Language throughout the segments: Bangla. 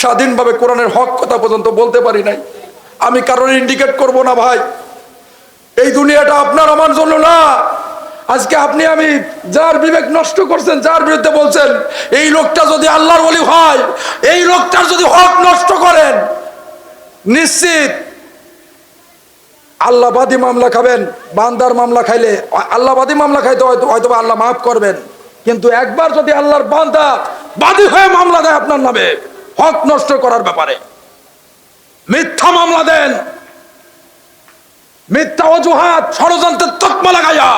স্বাধীনভাবে কোরআনের হক কথা পর্যন্ত বলতে পারি নাই। আমি কারোর ইন্ডিকেট করব না ভাই। এই দুনিয়াটা আপনার আমার জন্য না। আজকে আপনি আমি যার বিবেক নষ্ট করছেন, যার বিরুদ্ধে বলছেন, এই লোকটা যদি আল্লাহর বলি হয়, এই লোকটার যদি হক নষ্ট করেন, নিশ্চিত আল্লাহবাদী মামলা খাবেন, বান্দার মামলা খাইলে, আল্লাহবাদী মামলা খাইতে হয়তো হয়তো আল্লাহ মাফ করবেন। কিন্তু একবার যদি আল্লাহর বান্দা বাদী হয়ে মামলা দেয় আপনার নামে হক নষ্ট করার ব্যাপারে। মিথ্যা মামলা দেন। মিথ্যা অজুহাত, ষড়যন্ত্রের তকমা লাগাইয়া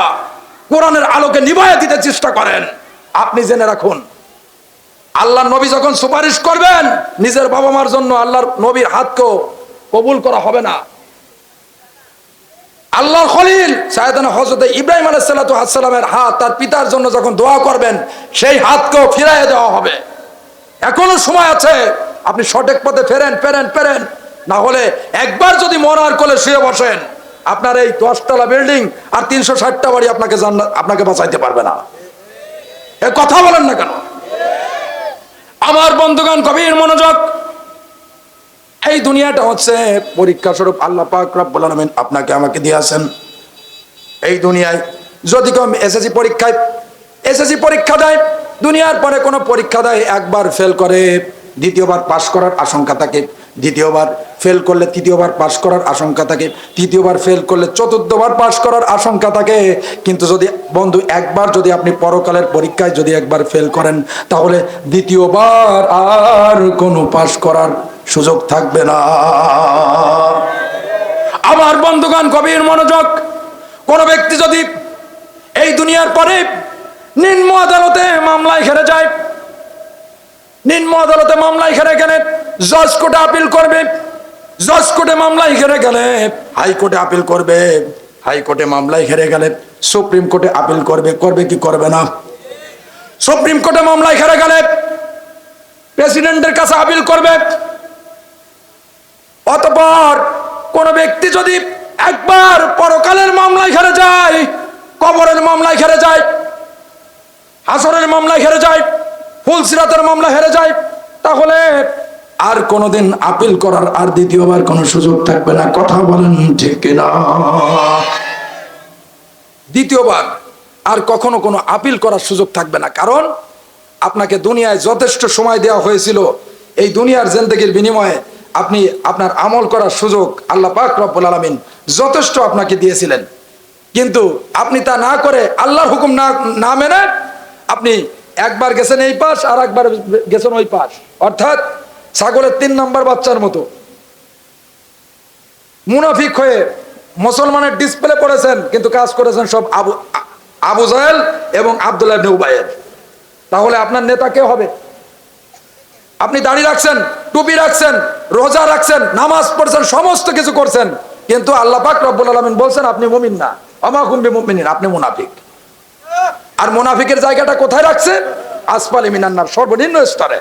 কোরআনের আলোকে নিভাইয়া দিতে চেষ্টা করেন। আপনি জেনে রাখুন আল্লাহ নবী যখন সুপারিশ করবেন, নিজের বাবা মার জন্য আল্লাহর নবীর হাতকেও কবুল করা হবে না। আল্লাহর খলিল সায়দানা হজরত ইব্রাহিম আলাহ আলাইসাল্লামের হাত তার পিতার জন্য যখন দোয়া করবেন, সেই হাতকেও ফিরাইয়ে দেওয়া হবে। এখনও সময় আছে, আপনি সঠিক পথে ফেরেন ফেরেন ফেরেন। না হলে একবার যদি মরার কোলে শুয়ে বসেন, আপনার এই দশতলা বিল্ডিং আর তিনশো ষাটটা বাড়ি আপনাকে আপনাকে বাঁচাইতে পারবে না। এ কথা বলেন না কেন? আমার বন্ধুগণ, গভীর মনোযোগ। এই দুনিয়াটা হচ্ছে পরীক্ষা স্বরূপ আল্লাহ পাক রব্বুল আলামিন আপনাকে আমাকে দিয়েছেন। এই দুনিয়ায় যদি কেউ এসএসসি পরীক্ষায়, এসএসসি পরীক্ষা দেয় দুনিয়ার পরে কোনো পরীক্ষা দেয়, একবার ফেল করে, দ্বিতীয়বার পাশ করার আশঙ্কা থাকে, দ্বিতীয়বার ফেল করলে তৃতীয়বার পাশ করার আশঙ্কা থাকে, তৃতীয়বার ফেল করলে চতুর্থবার পাশ করার আশঙ্কা থাকে। কিন্তু যদি বন্ধু একবার যদি আপনি পরকালের পরীক্ষায় যদি একবার ফেল করেন, তাহলে দ্বিতীয়বার আর কোনো পাশ করার সুযোগ থাকবে না। আমার বন্ধুগণ কবির মনোযোগ, কোনো ব্যক্তি যদি এই দুনিয়ার পরে নিম্ন আদালতে মামলায় হেরে যায়। নিম্ন আদালতে মামলায় হেরে গেলে জজ কোর্টে আপিল করবে। জজ কোর্টে মামলায় হেরে গেলে হাইকোর্টে আপিল করবে। হাইকোর্টে মামলায় হেরে গেলে সুপ্রিম কোর্টে আপিল করবে। করবে কি করবে না? সুপ্রিম কোর্টে মামলায় হেরে গেলে প্রেসিডেন্টের কাছে আপিল করবে। অতপর কোন ব্যক্তি যদি একবার পরকালের মামলায় হেরে যায়, কবরের মামলায় হেরে যায় হাসরের মামলায় হেরে যায় ফুলসিরাতের মামলা হেরে যায়, তাহলে আর কোনোদিন আপিল করার আর দ্বিতীয়বার কোনো সুযোগ থাকবে না। কথা বলেন ঠিক না দ্বিতীয়বার আর কখনো কোনো আপিল করার সুযোগ থাকবে না। কারণ আপনাকে দুনিয়ায় যথেষ্ট সময় দেওয়া হয়েছিল। এই দুনিয়ার জেন্দেগির বিনিময়ে আপনি আপনার আমল করার সুযোগ আল্লাহ পাক রব্বুল আলমিন যথেষ্ট আপনাকে দিয়েছিলেন। কিন্তু আপনি তা না করে আল্লাহর হুকুম না না মেনে আপনি একবার গেছেন এই পাশ আর একবার গেছেন ওই পাশ। অর্থাৎ ছাগলের তিন নম্বর বাচ্চার মতো। মুনাফিক হয়ে মুসলমানের ডিসপ্লে করেছেন, কিন্তু কাজ করেছেন সব আবু আবু জাহেল এবং আবদুল্লাহ ইবনে উবাইয়ের তাহলে আপনার নেতা কে হবে? আপনি দাড়ি রাখছেন, টুপি রাখছেন, রোজা রাখছেন, নামাজ পড়ছেন, সমস্ত কিছু করছেন, কিন্তু আল্লাহ পাক রব্বুল আলমিন বলছেন, আপনি মুমিন না। আমা কুম্বি মুমিনিন, আপনি মুনাফিক। আর মোনাফিকের জায়গাটা কোথায় রাখছে? আসফাল ইমিনান্নার সর্বনিম্ন স্তরে।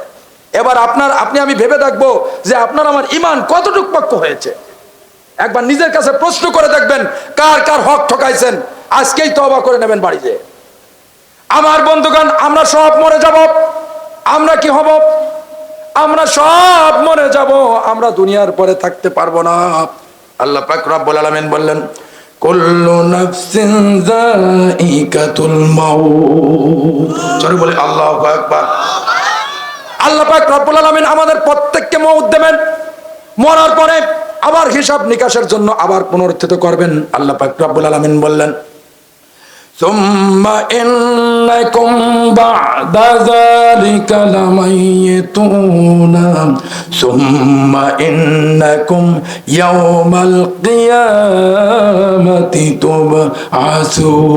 এবার আপনার, আপনি, আমি ভেবে দেখব যে আপনার, আমার ইমান কতটুক পক্ষ হয়েছে। একবার নিজের কাছে প্রশ্ন করে দেখবেন, কার কার হক ঠকাইছেন। আজকেই তবা করে নেবেন বাড়িতে। আমার বন্ধুগণ, আমরা সব মরে যাব। আমরা কি হব? আমরা সব মরে যাব। আমরা দুনিয়ার পরে থাকতে পারব না। আল্লাহ পাক রব্বুল বললেন কুল্লু নাফসিন যায়িকাতুল মাউত। জোরে বলে আল্লাহু আকবার। আল্লাহ পাক রব্বুল আলামিন আমাদের প্রত্যেককে মউত দেবেন। মরার পরে আবার হিসাব নিকাশের জন্য আবার পুনরুত্থিত করবেন। আল্লাহ পাক রব্বুল আলামিন বললেন ثم إنكم بعد ذلك لميتون ثم إنكم يوم القيامة تبعثون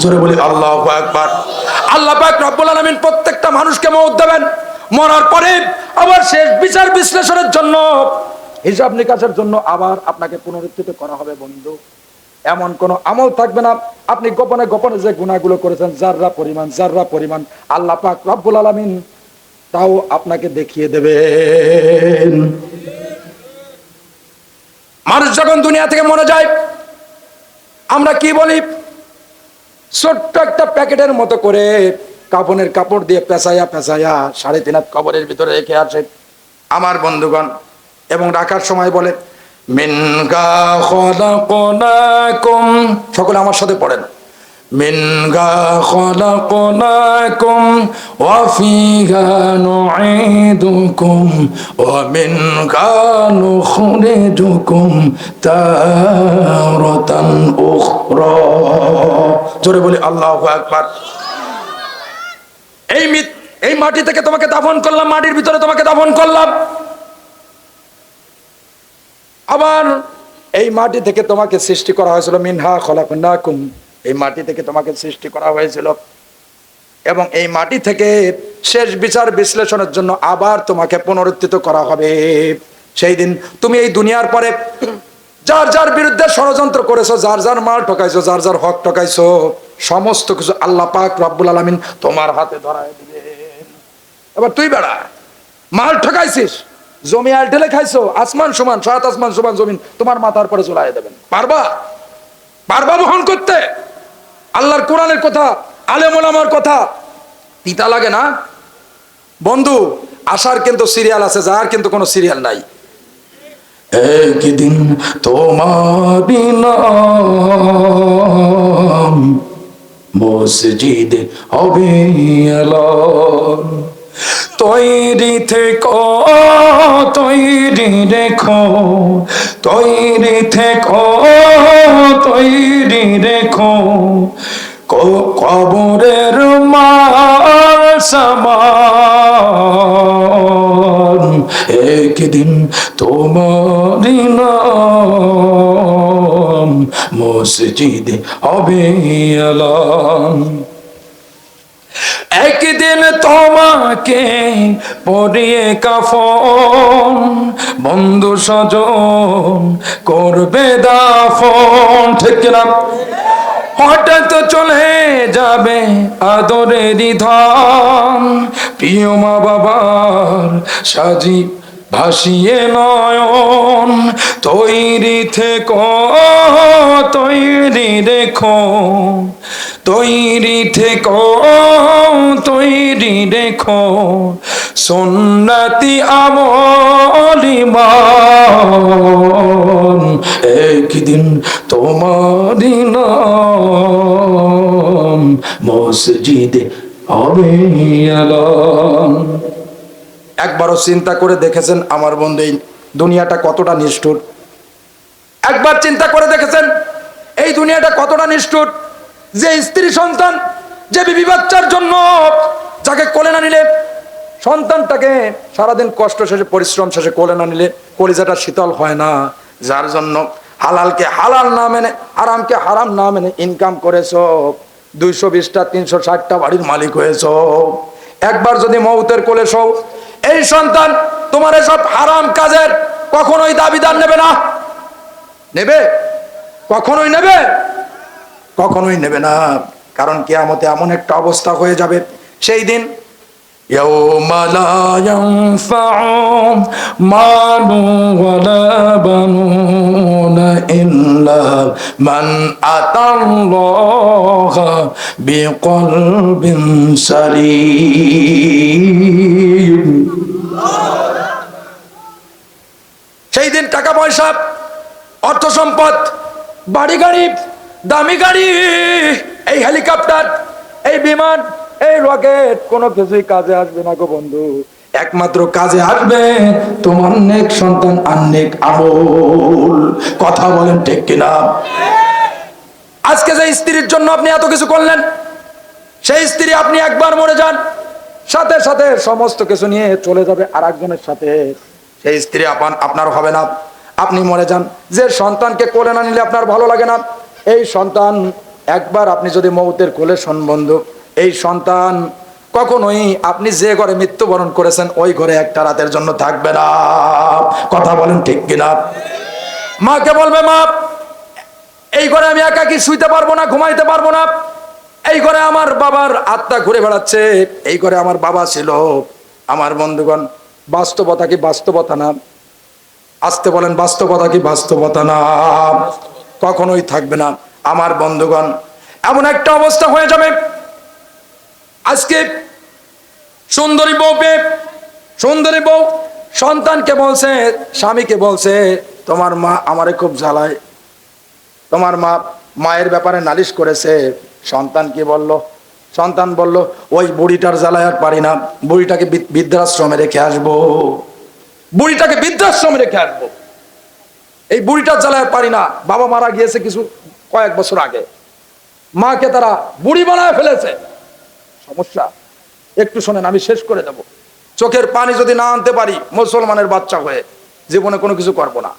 জোরে বলি আল্লাহু আকবার আল্লাহ পাক রব্বুল আলামিন প্রত্যেকটা মানুষকে মওত দেবেন মরার পরে আবার শেষ বিচার বিশ্লেষণের জন্য হিসাব নিকাশের জন্য আবার আপনাকে পুনরুত্থিত করা হবে বন্ধু এমন কোন আমল থাকবে না। আপনি গোপনে গোপনে যে গুণাগুলো করেছেন, যাররা পরিমাণ যাররা পরিমাণ, আল্লাহ পাক রব্বুল আলামিন তাও আপনাকে দেখিয়ে দেবেন। মানুষ যখন দুনিয়া থেকে মনে যায়, আমরা কি বলি? ছোট্ট একটা প্যাকেটের মতো করে কাপনের কাপড় দিয়ে পেঁচাইয়া পেঁচাইয়া সাড়ে তিন কবরের ভিতরে রেখে আসে। আমার বন্ধুগণ, এবং রাখার সময় বলে সকলে আমার সাথে পড়েন। মিনগা মিনগা জোরে বলি, আল্লাহু আকবার। এই এই মাটি থেকে তোমাকে দাফন করলাম, মাটির ভিতরে তোমাকে দাফন করলাম। আবার এই মাটি থেকে তোমাকে সৃষ্টি করা হয়েছিল মিনহা খলাকুন্নাকুম এই মাটি থেকে তোমাকে সৃষ্টি করা হয়েছিল। এবং এই মাটি থেকে শেষ বিচার বিশ্লেষণের জন্য আবার তোমাকে পুনরুত্থিত করা হবে। সেই দিন তুমি এই দুনিয়ার পরে যার যার বিরুদ্ধে ষড়যন্ত্র করেছ, যার যার মাল ঠকাইছো, যার যার হক ঠকাইছো, সমস্ত কিছু আল্লাহ পাক রব্বুল আলামিন তোমার হাতে ধরায় দিবেন। এবার তুই বেড়া, মাল ঠকাইছিস জমি আর ঢেলে খাইছো, আসমান সমান, সাত আসমান সমান জমিন, তোমার মাথার পরে চলাই দেবেন। পারবা? পারবা বহন করতে? আল্লাহর কোরআনের কথা আলেমুল আমার কথা। তিতা লাগে না? বন্ধু আসার কিন্তু সিরিয়াল আছে, যার কিন্তু কোনো সিরিয়াল নাই। একদিন তোমার মসজিদ হবে। তৈরি থেকো, তৈরি রেখো, তৈরি থেকো, তৈরি রেখো কবরের মার সমান, একদিন তোমারি নাম মসজিদ হবে এলান। একদিন তোমাকে পরিয়ে কাফন, বন্ধু স্বজন করবে দাফন। ঠিক না হঠাৎ চলে যাবে আদরের ধন প্রিয় মা বাবার সাজি ভাসিয়ে নয়ন, তৈরি থেকো, তৈরি রেখো, তৈরি থেকো, তৈরি রেখো। সুন্নতি আমলিমান একদিন তোমারি নাম, মসজিদে হবে আলাম। একবারও চিন্তা করে দেখেছেন আমার বন্ধু দুনিয়াটা কতটা নিষ্ঠুর। একবার চিন্তা করে দেখেছেন, এই দুনিয়াটা কতটা নিষ্ঠুর। যে স্ত্রী সন্তান, যে বিবি বাচ্চার জন্য যাকে কোলে না নিলে, সন্তানটাকে সারাদিন কষ্ট শেষে, পরিশ্রম শেষে কোলে না নিলে কলিজাটা শীতল হয় না। যার জন্য হালালকে হালাল না মেনে, হারামকে হারাম না মেনে ইনকাম করেছ। দুইশো বিশটা, তিনশো ষাটটা বাড়ির মালিক হয়েছো। একবার যদি মৌতের কোলে শো এই সন্তান, তোমার এসব হারাম কাজের কখনোই দাবিদার নেবে না। নেবে? কখনোই নেবে? কখনোই নেবে না। কারণ কেয়ামতে এমন একটা অবস্থা হয়ে যাবে, সেই দিন يوم لا ينفع مال ولا بنون إلا من أتى الله بقلب سليم সেই দিন টাকা পয়সা অর্থ সম্পদ বাড়ি গাড়ি দামি গাড়ি এই হেলিকপ্টার এই বিমান এই রকেট কোনো কিছুই কাজে আসবে না গো বন্ধু। একমাত্র কাজে আসবে তোমার নেক সন্তান আর নেক আমল। কথা বলেন ঠিক কিনা? আজকে যে স্ত্রীর জন্য আপনি এত কিছু করলেন, সেই স্ত্রী আপনি একবার মরে যান, সাথে সাথে সমস্ত কিছু নিয়ে চলে যাবে আর একজনের সাথে। সেই স্ত্রী আপান, আপনার হবে না। আপনি মরে যান। যে সন্তানকে কোলে না নিলে আপনার ভালো লাগে না। এই সন্তান একবার আপনি যদি মৌতের কোলে শোন বন্ধু এই সন্তান কখনোই আপনি যে ঘরে মৃত্যুবরণ করেছেন, ওই ঘরে একটা রাতের জন্য থাকবে না। কথা বলেন ঠিক কিনা? মাকে বলবে মা এই ঘরে আমি একাকি শুইতে পারব না, ঘুমাইতে পারব না? এই ঘরে আমার বাবার আত্মা ঘুরে বেড়াচ্ছে, এই ঘরে আমার বাবা ছিল। আমার বন্ধুগণ, বাস্তবতা কি বাস্তবতা না? আসতে বলেন, বাস্তবতা কি বাস্তবতা না? কখনোই থাকবে না। আমার বন্ধুগণ, এমন একটা অবস্থা হয়ে যাবে আজকে সুন্দরী বউ পেয়ে সুন্দরী বউ সন্তানকে বলছে, স্বামীকে বলছে, তোমার মা আমারে খুব জ্বালায়। তোমার মা মায়ের ব্যাপারে নালিশ করেছে। সন্তান কি বলল? সন্তান বলল, ওই বুড়িটার জ্বালায় আর পারি না। বুড়িটাকে বৃদ্ধাশ্রমে রেখে আসব। বুড়িটাকে বৃদ্ধাশ্রমে রেখে আসব। এই বুড়িটার জ্বালায় পারি না। বাবা মারা গিয়েছে কিছু কয়েক বছর আগে। মাকে তারা বুড়ি বানায় ফেলেছে। সমস্যা। একটু শোনেন, আমি শেষ করে দেব। চোখের পানি যদি না আনতে পারি, মুসলমানের বাচ্চা হয়ে জীবনে কোনো কিছু করব না।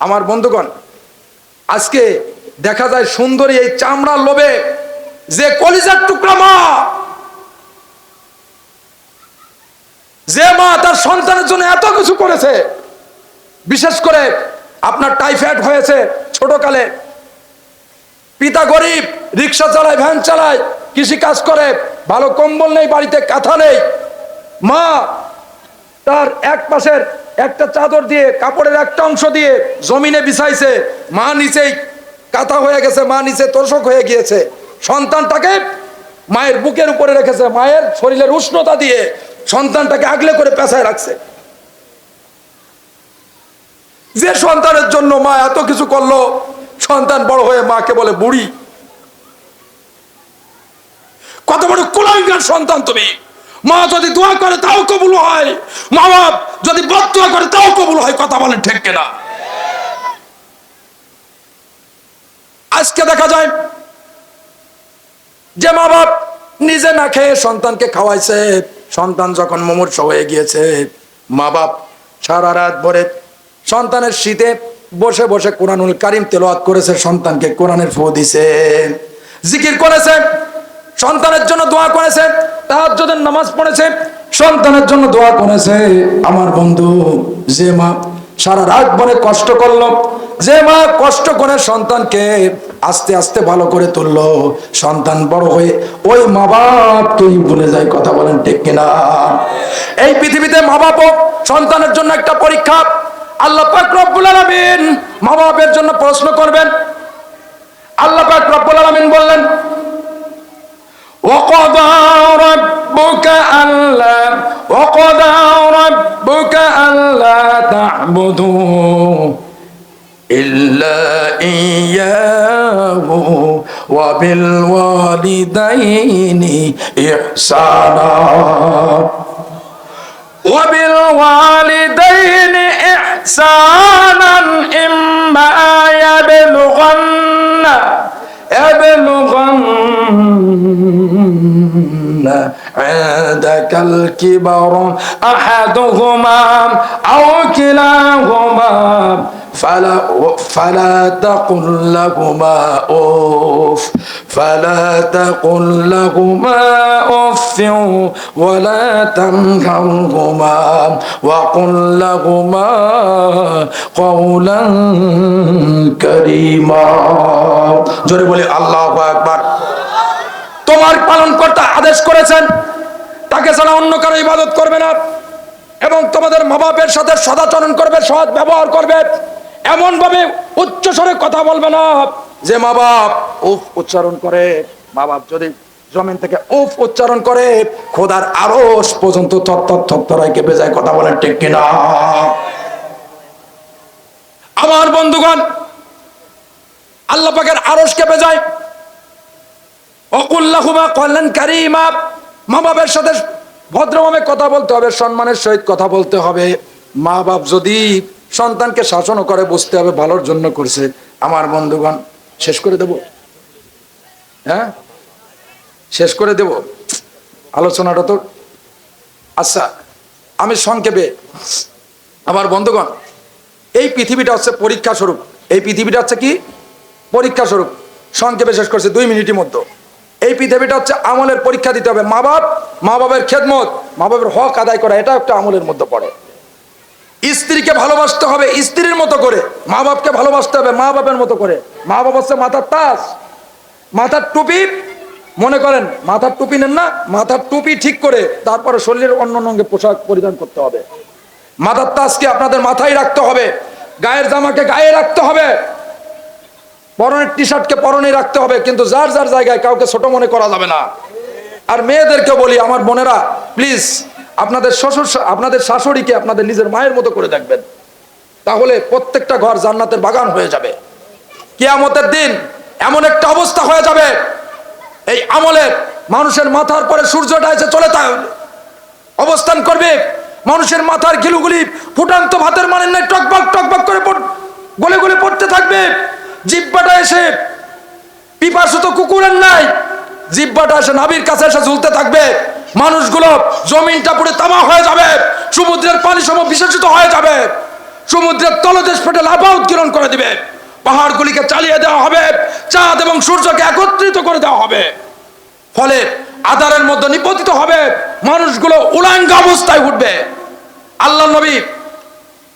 আমার বন্ধুগণ, আজকে দেখা যায় সুন্দরী এই চামড়ার লোভে যে কলিজার টুকরা মা, যে মা তার সন্তানের জন্য এত কিছু করেছে। বিশেষ করে আপনার টাইফয়েড হয়েছে ছোটকালে পিতা গরিব, রিক্সা চালায়, ভ্যান চালায়, কৃষি কাজ করে, ভালো কম্বল নেই, বাড়িতে কাঁথা নেই। মা তার এক পাশের একটা চাদর দিয়ে, কাপড়ের একটা অংশ দিয়ে জমিনে বিছাইছে। মা নিচেই কাঁথা হয়ে গেছে, মা নিচে তোষক হয়ে গিয়েছে। সন্তানটাকে মায়ের বুকের উপরে রেখেছে, মায়ের শরীরের উষ্ণতা দিয়ে সন্তানটাকে আগলে করে পেঁচায় রাখছে। যে সন্তানের জন্য মা এত কিছু করল সন্তান বড় হয়ে মাকে বলে, বুড়ি, কত বড় কুলাঙ্গার সন্তান তুমি। মা যদি দোয়া করে তাও কবুল হয় মা বাপ যদি বদুয়া করে তাও কবুল হয়, কথা বলেন ঠিক কিনা? আজকে দেখা যায় যে মা বাপ নিজে না খেয়ে সন্তানকে খাওয়াইছে। সন্তান যখন মুমূর্ষ হয়ে গিয়েছে মা বাপ সারা রাত ভরে সন্তানের শীতে বসে বসে কোরআনুল কারিম তেলাওয়াত করেছে, সন্তানকে কোরআনের ফু দিছে। জিকির করেছে, সন্তানের জন্য দোয়া করেছে, তাহাজ্জুদের নামাজ পড়েছে, সন্তানের জন্য দোয়া করেছে। আমার বন্ধু, যে মা সারা রাত ভরে কষ্ট করল, যে মা কষ্ট করে সন্তানকে আস্তে আস্তে ভালো করে তুললো, সন্তান বড় হয়ে ওই মা বাপকেই ভুলে যায়, কথা বলেন ঠিক কিনা? এই পৃথিবীতে মা বাপও সন্তানের জন্য একটা পরীক্ষা আল্লাহ পাক রব্বুল আলামিন মা বাপের জন্য প্রশ্ন করবেন আল্লাহ পাক রব্বুল আলামিন বললেন وقضى ربك ألا وقضى ربك ألا تعبدوا إلا إياه وبالوالدين إحسانا وبالوالدين إحسانا إما يبلغن يبلغن عندك الكبر أحدهما أو كلاهما فلا فلا تقل لهما أوف فلا تقل لهما أف ولا تنهرهما وقل لهما قولا كريما জোরে বলি আল্লাহু আকবার তোমার পালন করতে আদেশ করেছেন তাকে ছাড়া অন্য কারও ইবাদত করবে না। এবং তোমাদের মা বাপের সাথে সদাচরণ করবে, সৎ ব্যবহার করবে। এমন ভাবে উচ্চ স্বরে কথা বলবে না। যে মা বাপ উফ উচ্চারণ করে, মা বাপ যদি জমিন থেকে উফ উচ্চারণ করে, খোদার আরস পর্যন্ত থর থর কেঁপে যায়, কথা বলেন ঠিক কিনা? আমার বন্ধুগণ, আল্লাহ পাকের আরস কেঁপে যায়। অকুল্লাহুমা কল্যাণ কারিমা। মা বাবার সাথে ভদ্রভাবে কথা বলতে হবে, সম্মানের সহিত কথা বলতে হবে। মা বাপ যদি সন্তানকে শাসনও করে, বুঝতে হবে ভালোর জন্য করছে। আমার বন্ধুগণ, শেষ করে দেব? হ্যাঁ? শেষ করে দেব? আলোচনাটা তো আচ্ছা আমি সংক্ষেপে আমার বন্ধুগণ, এই পৃথিবীটা হচ্ছে পরীক্ষা স্বরূপ এই পৃথিবীটা হচ্ছে কি? পরীক্ষা স্বরূপ সংক্ষেপে শেষ করছে, দুই মিনিটের মধ্যে। এই পৃথিবীটা হচ্ছে আমলের পরীক্ষা দিতে হবে। মা বাপ, মা বাবার খেদমত, মা বাবার হক আদায় করা, এটা একটা আমলের মধ্যে পড়ে। স্ত্রীকে ভালোবাসতে হবে স্ত্রীর মতো করে, মা বাপকে ভালোবাসতে হবে মা বাপের মতো করে। মা বাপ হচ্ছে মাথার তাস মাথার টুপি, মনে করেন মাথার টুপি নেন না, মাথার টুপি ঠিক করে তারপরে শরীরের অন্য অঙ্গে পোশাক পরিধান করতে হবে। মাথার তাসকে আপনাদের মাথায় রাখতে হবে, গায়ের জামাকে গায়ে রাখতে হবে। পরনের টি শার্টকে পরনে রাখতে হবে, কিন্তু যার যার জায়গায় কাউকে ছোট মনে করা যাবে না। আর মেয়েদেরকে বলি, আমার বোনেরা প্লিজ আপনাদের শ্বশুর আপনাদের শাশুড়িকে আপনাদের নিজের মায়ের মতো করে দেখবেন। তাহলে প্রত্যেকটা ঘর জান্নাতের বাগান হয়ে যাবে। কিয়ামতের দিন এমন একটা অবস্থা হয়ে যাবে, এই আমলের মানুষের মাথার পরে সূর্যটা এসে চলে তা- অবস্থান করবে। মানুষের মাথার গিলুগুলি ফুটান্ত ভাতের মানে নাই, টকবক টকবক করে গলে গলে পড়তে থাকবে। জিব্বাটা এসে পিপাসুত কুকুরের নাই। জিব্বাটা এসে নাবির কাছে এসে ঝুলতে থাকবে। মানুষগুলো জমিনটা পুরো তামা হয়ে যাবে। সমুদ্রের পানি সম বিশেষিত হয়ে যাবে। সমুদ্রের তলদেশ ফেটে লাভা উৎকিরণ করে দিবে। পাহাড়গুলিকে চালিয়ে দেওয়া হবে। চাঁদ এবং সূর্যকে একত্রিত করে দেওয়া হবে। ফলে আধারের মধ্যে নিপতিত হবে। মানুষগুলো উলাঙ্গ অবস্থায় উঠবে। আল্লাহ নবী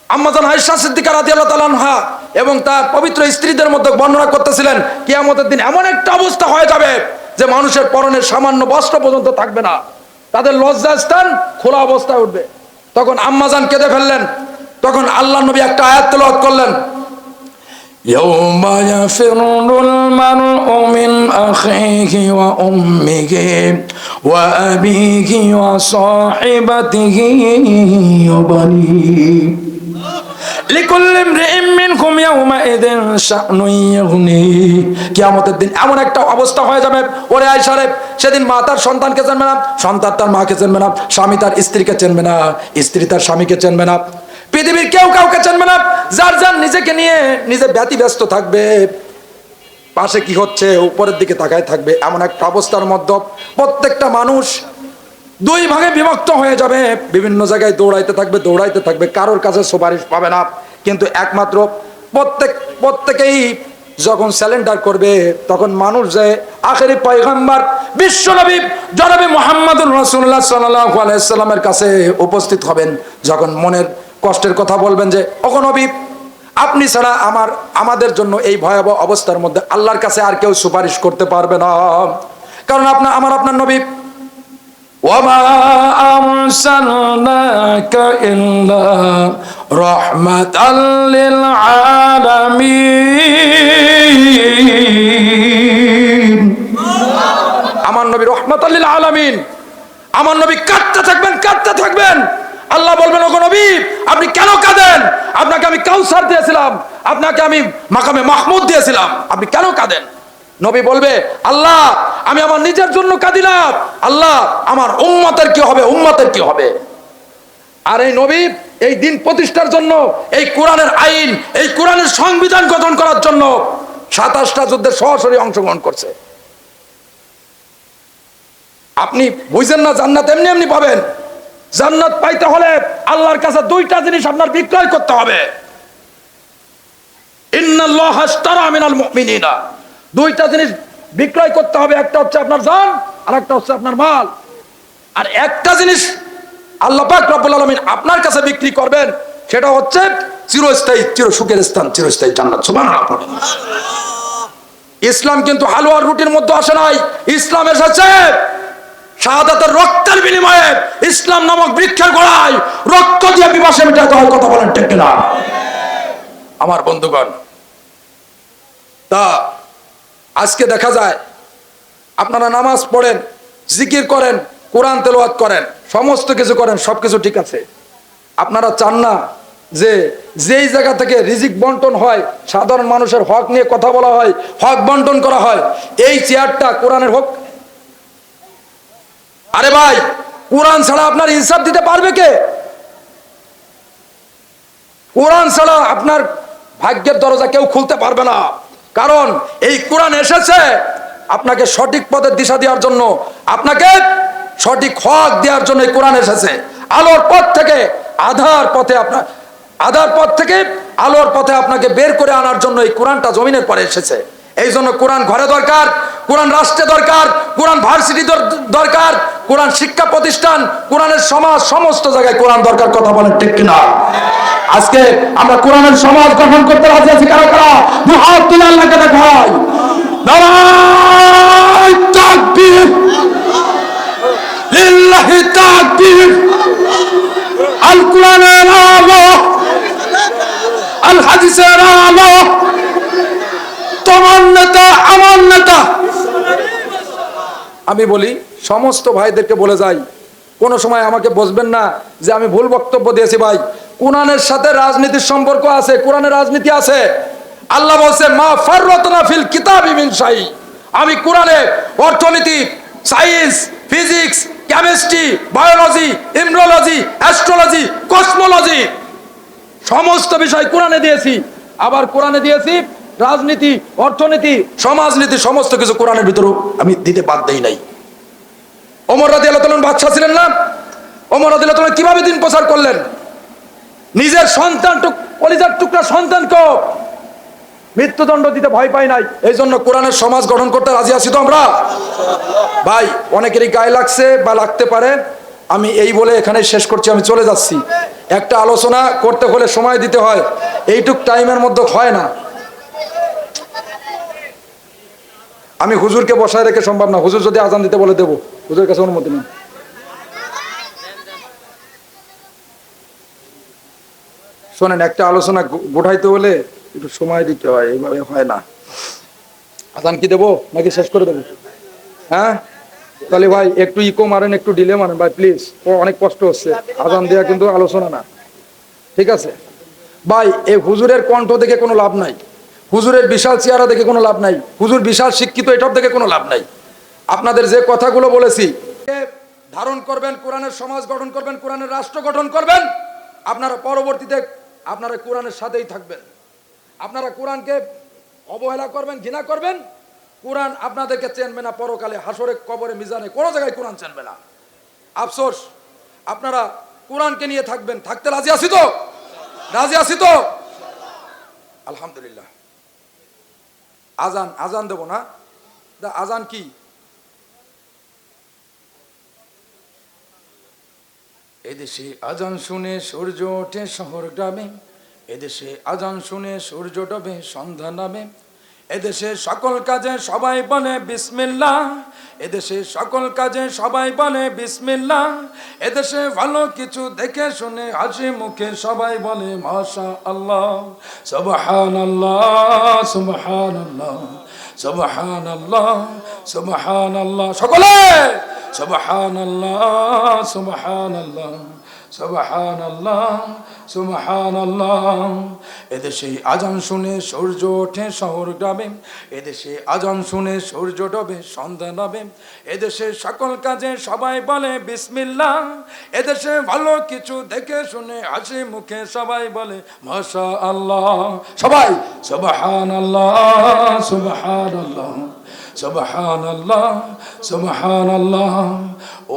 আম্মাজান আয়েশা সিদ্দিকা রাদিয়াল্লাহু তাআলা আনহা এবং তার পবিত্র স্ত্রীদের মধ্যে বর্ণনা করতেছিলেন কিয়ামতের দিন এমন একটা অবস্থা হয়ে যাবে যে মানুষের পরনের সামান্য বস্ত্র পর্যন্ত থাকবে না তাদের লজ্জাস্থান খোলা অবস্থায় উঠবে তখন আম্মাজান কেঁদে ফেললেন তখন আল্লাহ নবী একটা আয়াত তেলাওয়াত করলেন يوم يفر المرء من أخيه وأمه وأبيه وصاحبته وبنيه লিকুল্লিম দিন এমন একটা অবস্থা হয়ে যাবে। ওরে সেদিন মা তার সন্তানকে সন্তান তার মাকে স্বামী তার স্ত্রীকে স্ত্রী তার স্বামীকে পৃথিবীর কেউ কাউকে চেনবে না, যার যার নিজেকে নিয়ে নিজে ব্যতি ব্যস্ত থাকবে। পাশে কি হচ্ছে, উপরের দিকে তাকায় থাকবে, এমন একটা অবস্থার মধ্যে প্রত্যেকটা মানুষ দুই ভাগে বিভক্ত হয়ে যাবে। বিভিন্ন জায়গায় দৌড়াইতে থাকবে দৌড়াইতে থাকবে। কারোর কাছে সুপারিশ পাবে না। কিন্তু একমাত্র প্রত্যেক, প্রত্যেকেই যখন স্যালেন্ডার করবে, তখন মানুষ যে আখেরি পয়গম্বর, বিশ্বনবী, জনাবি মোহাম্মদুর রসুল্লাহ সাল্লাহ আলাইসাল্লামের কাছে উপস্থিত হবেন। যখন মনের কষ্টের কথা বলবেন যে অগনবী আপনি ছাড়া আমার, আমাদের জন্য এই ভয়াবহ অবস্থার মধ্যে আল্লাহর কাছে আর কেউ সুপারিশ করতে পারবে না। কারণ আপনার, আমার, আপনার নবী وما أرسلناك إلا رحمة للعالمين আমার নবী রহমতাল্লিল আলামিন আমার নবী কাঁদতে থাকবেন কাঁদতে থাকবেন আল্লাহ বলবেন ওগো নবী আপনি কেন কাঁদেন আপনাকে আমি কাউসার দিয়েছিলাম আপনাকে আমি মাকামে মাহমুদ দিয়েছিলাম আপনি কেন কাঁদেন নবী বলবে, আল্লাহ, আমি আমার নিজের জন্য কাঁদি আল্লাহ, আমার উম্মতের কি হবে? উম্মতের কি হবে? আর এই নবী এই দিন প্রতিষ্ঠার জন্য, এই কোরআনের আইন, এই কোরআনের সংবিধান গঠন করার জন্য সাতাশটা যুদ্ধে সরাসরি অংশগ্রহণ করছে। আপনি বুঝেন না, জান্নাত এমনি এমনি পাবেন। জান্নাত পাইতে হলে আল্লাহর কাছে দুইটা জিনিস আপনার বিক্রয় করতে হবে। ইন্নাল্লাহ আশতারা মিনাল মুমিনিনা। দুইটা জিনিস বিক্রয় করতে হবে, একটা হচ্ছে আপনার জান আর একটা হচ্ছে আপনার মাল। আর একটা জিনিস আল্লাহ পাক রব্বুল আলামিন আপনার কাছে বিক্রি করবেন, সেটা হচ্ছে চিরস্থায়ী চির সুখের স্থান, চিরস্থায়ী জান্নাত। সুবহানাল্লাহ। ইসলাম কিন্তু হালুয়ার রুটির মধ্যে আসে নাই। ইসলাম এসেছে শাহাদাতের রক্তের বিনিময়ে। ইসলাম নামক বৃক্ষের গোড়ায় রক্ত দিয়ে বিবাসে মেটাতে হয়, কথা বলেন ঠিক না আমার বন্ধুগণ, তা আজকে দেখা যায় আপনারা নামাজ পড়েন, জিকির করেন, কোরআন তেলাওয়াত করেন, সমস্ত কিছু করেন সব কিছু ঠিক আছে। আপনারা চান না যে যেই জায়গা থেকে রিজিক বন্টন হয়, সাধারণ মানুষের হক নিয়ে কথা বলা হয়, হক বন্টন করা হয়, এই চেয়ারটা কোরআনের হোক। আরে ভাই, কোরআন ছাড়া আপনার ইনসাফ দিতে পারবে কে? কোরআন ছাড়া আপনার ভাগ্যের দরজা কেউ খুলতে পারবে না। কারণ এই কোরআন এসেছে আপনাকে সঠিক পথের দিশা দেওয়ার জন্য, আপনাকে সঠিক হক দেওয়ার জন্য এই কোরআন এসেছে। আলোর পথ থেকে আধার পথে আপনার, আধার পথ থেকে আলোর পথে আপনাকে বের করে আনার জন্য এই কোরআনটা জমিনের পরে এসেছে। এই জন্য কোরআন ঘরে দরকার, কোরআন রাষ্ট্রে দরকার, কোরআন ভার্সিটি দরকার, কোরআন শিক্ষা প্রতিষ্ঠান, কোরআনের সমাজ, সমস্ত জায়গায় কোরআন দরকার কথা বলেন, ঠিক কিনা? আজকে আমরা কোরআনের সমাজ গঠন করতে রাজি আছি কারা কারা? দু হাত তুলে আল্লাহকে দেখাই আল কোরআনের আল। হাদিসের আলো। আমি বলি, সমস্ত ভাইদেরকে বলে যাই, কোনো সময় আমাকে বসবেন না যে আমি ভুল বক্তব্য দিয়েছি ভাই। কোরআনের সাথে রাজনীতির সম্পর্ক আছে, কোরআনের রাজনীতি আছে। আল্লাহ বলছে, মা ফাররাতনা ফিল কিতাবি আমি কোরআনে অর্থনীতি science physics, chemistry, biology embryology astrology, cosmology, সমস্ত বিষয় কোরআনে দিয়েছি। আবার কোরআনে দিয়েছি রাজনীতি, অর্থনীতি, সমাজনীতি, সমস্ত কিছু কোরআনের ভিতরেও আমি দিতে বাদ দেই নাই। ওমর রাজি আল্লাহ বাদশাহ ছিলেন না? ওমর রাজি আল্লাহ কীভাবে দিন প্রচার করলেন? নিজের সন্তান কলিজার টুকরা সন্তানকেও মৃত্যুদণ্ড দিতে ভয় পাই নাই। এই জন্য কোরআনের সমাজ গঠন করতে রাজি আছি তো আমরা? ভাই, অনেকেরই গায়ে লাগছে বা লাগতে পারে। আমি এই বলে এখানে শেষ করছি, আমি চলে যাচ্ছি। একটা আলোচনা করতে হলে সময় দিতে হয়। এইটুক টাইমের মধ্যে হয় না। আমি হুজুরকে বসায় রেখে সম্ভব না। হুজুর যদি আজান দিতে বলে, দেবো। হুজুরের কাছে অনুমতি নেই। শোনেন, একটা আলোচনা গোঠাইতে হলে একটু সময় দিতে হয়, এইভাবে হয় না। আজান কি দেবো নাকি শেষ করে দেবো? হ্যাঁ? তাহলে ভাই, একটু ইকো মারেন, একটু ডিলে মারেন, ভাই, প্লিজ। ও অনেক কষ্ট হচ্ছে। আজান দেওয়া কিন্তু আলোচনা না। ঠিক আছে? ভাই এই হুজুরের কণ্ঠ দেখে কোনো লাভ নাই। হুজুরের বিশাল চেহারা দেখে কোনো লাভ নাই। হুজুর বিশাল শিক্ষিত এসব দেখে কোনো লাভ নাই। আপনাদের যে কথাগুলো বলেছি ধারণ করবেন কোরআনের সমাজ গঠন করবেন, কোরআনের রাষ্ট্র গঠন করবেন, আপনারা পরবর্তীতে আপনারা কোরআনের সাথেই থাকবেন। আপনারা কোরআনকে অবহেলা করবেন, ঘৃণা করবেন, কোরআন আপনাদেরকে চেনবে না পরকালে, হাসরে, কবরে, মিজানে, কোনো জায়গায় কোরআন চেনবে না। আফসোস, আপনারা কোরআনকে নিয়ে থাকবেন, থাকতে রাজি আছি তো? রাজি আছি তো? আলহামদুলিল্লাহ। আজান আজান দেব না। দা, আজান কি? এদেশে আজান শুনে সূর্য ওঠে শহর গ্রামে, এদেশে আজান শুনে সূর্য ডবে সন্ধ্যা নামে। এদেশে সকল কাজে সবাই বলে বিসমিল্লা এদেশে সকল কাজে সবাই বলে বিসমিল্লা এদেশে ভালো কিছু দেখে শুনে হাসি মুখে সবাই বলে মাশা আল্লাহ সুবহান আল্লাহ সুবহান আল্লাহ সুবহান আল্লাহ সুবহান আল্লাহ সকলে সুবহান আল্লাহ সুবহান আল্লাহ সুবহান আল্লাহ সুবহান আল্লাহ এদেশে আজান শুনে সূর্য ওঠে শহর গ্রামে, এদেশে আজান শুনে সূর্য ডবে সন্ধ্যা নামে। এদেশে সকল কাজে সবাই বলে বিসমিল্লাহ। এদেশে ভালো কিছু দেখে শুনে হাসি মুখে সবাই বলে মাশা আল্লাহ সবাই সুবহান আল্লাহ সুবহান আল্লাহ সুবহান আল্লাহ সুবহান আল্লাহ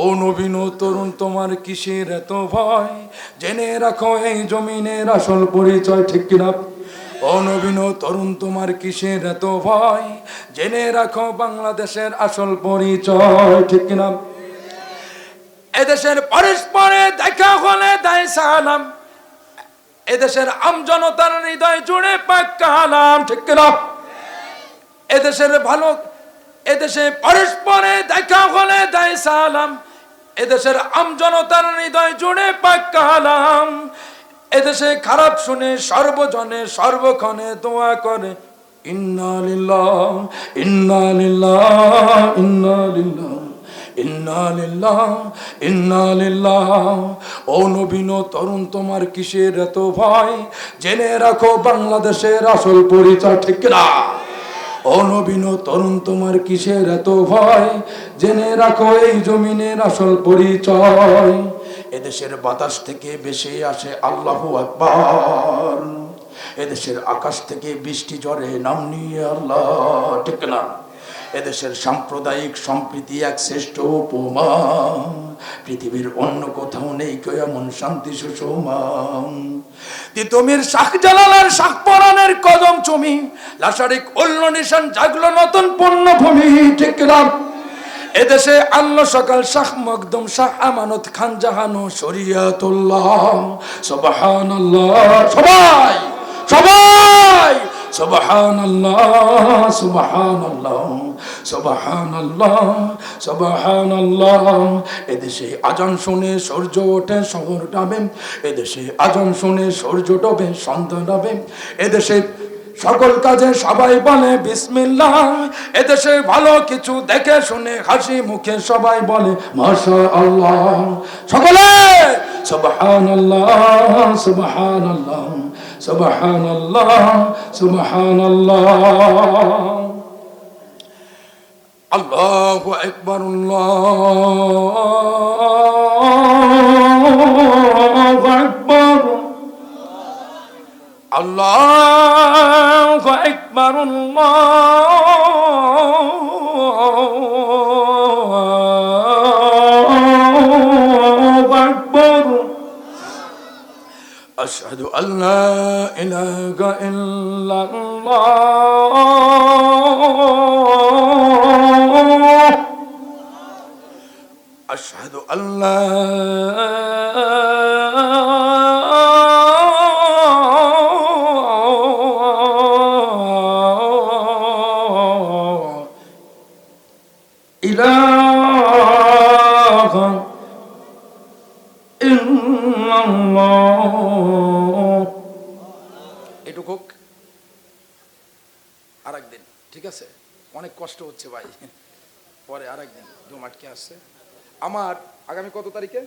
ও নবীন তরুণ, তোমার কিসের এত ভয়? জেনে রাখো, এই জমিনের আসল পরিচয় ঠিক কিনা? ও নবীন ও তরুণ, তোমার কিসের এত ভয়? জেনে রাখো, বাংলাদেশের আসল পরিচয় ঠিক কিনা? এদেশের পরস্পরে দেখা হলে দেয় সালাম। এদেশের আমজনতার হৃদয় জুড়ে পাক্কালাম ঠিক কিনা? এদেশের ভালো এদেশে পরস্পরে দেখা হলে দেয় সালাম। এদেশের আমজনতার হৃদয় জুড়ে পাক্কালাম এদেশে খারাপ শুনে সর্বজনে সর্বক্ষণে দোয়া করে, ইন্না লিল্লাহ ইন্না লিল্লাহ ইন্না লিল্লাহ ইন্না লিল্লাহ ইন্না লিল্লাহ। ও নবীন তরুণ, তোমার কিসের এত ভয়? জেনে রাখো, বাংলাদেশের আসল পরিচয় ঠিক না ও নবীন তরুণ, তোমার কিসের এত ভয়? জেনে রাখো এই জমিনের আসল পরিচয়। এদেশের বাতাস থেকে বেশি আসে আল্লাহ আকবার। এদেশের আকাশ থেকে বৃষ্টি ঝরে, নাম নিয়ে আল্লাহ, ঠিক না? এদেশের সাম্প্রদায়িক সম্প্রীতি এক শ্রেষ্ঠ উপমা। পৃথিবীর অন্য কোথাও নেই কেউ এমন শান্তি সুষমা। তিতমির শাহ জালালার শাহ কদম চমি। লাসারিক অন্য নিশান জাগলো নতুন পণ্যভূমি, ঠিক না এদেশে আল্লাহ সকাল শাহ মকদম শাহ আমানত খান জাহানো শরিয়াতুল্লাহ। সুবহানাল্লাহ। সবাই সবাই! সুবহানাল্লাহ সুবহানাল্লাহ সুবহানাল্লাহ সুবহানাল্লাহ। এদেশে আজান শুনে সূর্য ওঠে, শহর ডাবে এদেশে আজান শুনে সূর্য ডবে, সন্ধ্যা ডাবে এদেশে সকল কাজে সবাই বলে, বিসমিল্লাহ। এদেশে ভালো কিছু দেখে শুনে হাসি মুখে সবাই বলে মাশা আল্লাহ সকলে সুবহানাল্লাহ সুবহানাল্লাহ। سبحان الله سبحان الله الله أكبر الله أكبر. الله أكبر الله أكبر. أشهد أن لا إله إلا الله. أشهد أن لا আসছে। আমার আগামী কত তারিখে?